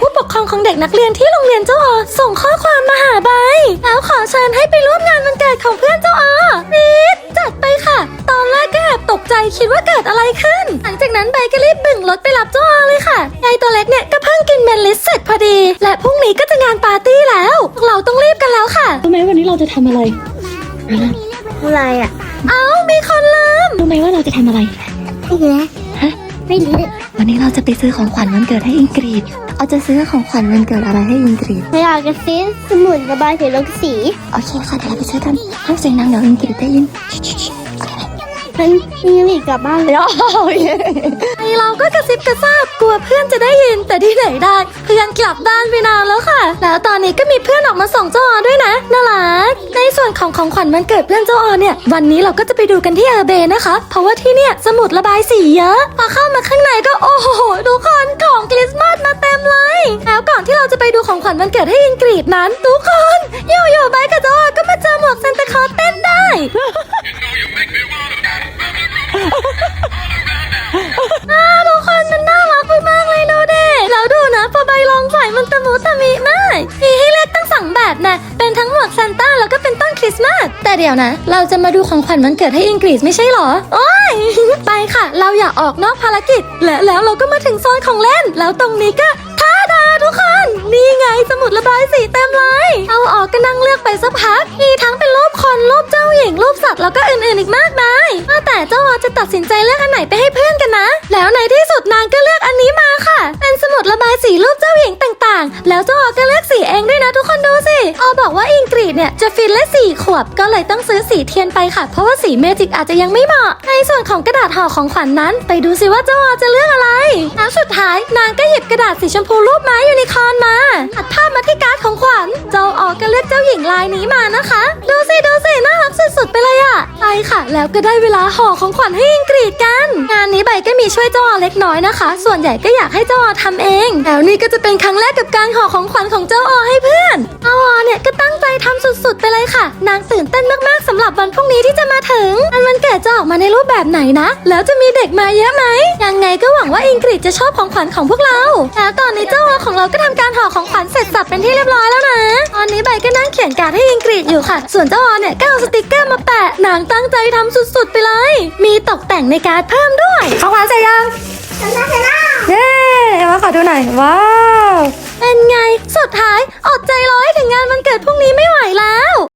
ผู้ปกครองของเด็กนักเรียนที่โรงเรียนเจ้าออส่งข้อความมาหาใบแล้วขอเชิญให้ไปร่วมงานวันเกิดของเพื่อนเจ้าออรีดจัดไปค่ะ ตอนแรกก็แอบตกใจคิดว่าเกิดอะไรขึ้น หลังจากนั้นใบก็รีบบึ่งรถไปรับเจ้าออเลยค่ะยายตัวเล็กเนี่ยก็เพิ่งกินเมนลิสเสร็จพอดี และพรุ่งนี้ก็จะงานปาร์ตี้แล้วพวกเราต้องรีบกันแล้วค่ะรู้ไหมวันนี้เราจะทำอะไรอะไรอะ เอ้ามีคนลืมรู้ไหมว่าเราจะทำอะไรไม่รู้ฮะ ไม่รู้วันนี้เราจะไปซื้อของขวัญวันเกิดให้อิงกรีดเอาจะซื้อของขวัญวันเกิดอะไรให้อิงกรีดเวลาจะซื้อสมุดระบายสีลงสี โอเคค่ะเดี๋ยวเราไปซื้อกันห้ามเสียงดังเดี๋ยวอิงกรีดได้ยิน ชิชิชิมันมีอีกกลับบ้านเลยไอเราก็กระซิบกระซาบกลัวเพื่อนจะได้ยินแต่ที่ไหนได้เพื่อนกลับบ้านไปนานแล้วค่ะ แล้วตอนนี้ก็มีเพื่อนออกมาส่งเจ้าออด้วยนะน่ารักในส่วนของของขวัญวันเกิดเพื่อนเจ้าออเนี่ยวันนี้เราก็จะไปดูกันที่เออเบนะคะ เพราะว่าที่เนี่ยสมุดระบายสีเยอะพอเข้ามาข้างในก็โอ้โหทุกคนของคริสต์มาสมาเต็มเลยแล้วก่อนที่เราจะไปดูของขวัญวันเกิดให้อินกรีดนั้นทุกคนอยู่ๆใบกับเจ้าออก็มาเจอหมวกซานตาคลอสเต้นได้อ่ ริสต์มาสแต่เดี๋ยวนะ เราจะมาดูของขวัญวันเกิดให้อิงกฤษไม่ใช่หรอ โอ้ย ไปค่ะ เราอย่าออกนอกภารกิจ และแล้วเราก็มาถึงโซนของเล่น แล้วตรงนี้ก็ท่าดาทุกคน นี่ไงสมุดระบายสีเต็มเลย เอาออกก็นั่งเลือกไปสักพัก มีทั้งเป็นรูปคนรูปเจ้าหญิงรูปสัตว์แล้วก็อื่นๆอีกมากมายว่าแต่เจ้าวอจะตัดสินใจเลือกอันไหนไปให้เพื่อนกันนะ แล้วในที่สุดนางก็เลือกอันนี้มาค่ะ เป็นสมุดระบายสีรูปเจ้าหญิงต่างๆ แล้วเจ้าวอก็เลือก เนี่ยจะฟินและสี่ขวบ ก็เลยต้องซื้อสีเทียนไปค่ะ เพราะว่าสีเมจิกอาจจะยังไม่เหมาะ ในส่วนของกระดาษห่อของขวัญนนั้น ไปดูสิว่าเจ้าอจะเลือกอะไรแล้วสุดท้ายนางก็หยิบกระดาษสีชมพูรูปไม้ยูนิคอร์นมาอัดภาพมาที่การ์ดของขวัญ เจ้าออกก็เลือกเจ้าหญิงลายนี้มานะคะ ดูสิดูสิน่ารักสุดๆไปเลยอะไปค่ะ แล้วก็ได้เวลาห่อของขวัญให้อิงกรีดกัน งานนี้ใบก็มีช่วยเจ้าออเล็กน้อยนะคะ ส่วนใหญ่ก็อยากให้เจ้าออทำเอง แล้วนี่ก็จะเป็นครั้งแรกกับการห่อของขวัญของเจ้าออให้เพื่อนอ เกดจะออกมาในรูปแบบไหนนะ แล้วจะมีเด็กมาเยอะไหม ยังไงก็หวังว่าอิงกฤษจะชอบของขวัญของพวกเรา แล้วตอนนี้เจ้าออของเราก็ทำการห่อของขวัญเสร็จสับเป็นที่เรียบร้อยแล้วนะ ตอนนี้ใบก็นั่งเขียนการ์ดให้อิงกฤษอยู่ค่ะ ส่วนเจ้าออเนี่ยก็เอาสติกเกอร์มาแปะนางตั้งใจทำสุดๆไปเลย มีตกแต่งในการ์ดเพิ่มด้วยของขวัญเสร็จยังชนะชนะเย้มาขอดูหน่อย ว้าว เป็นไง สุดท้ายอดใจรอให้ถึงงานวันเกิดพรุ่งนี้ไม่ไหวแล้ว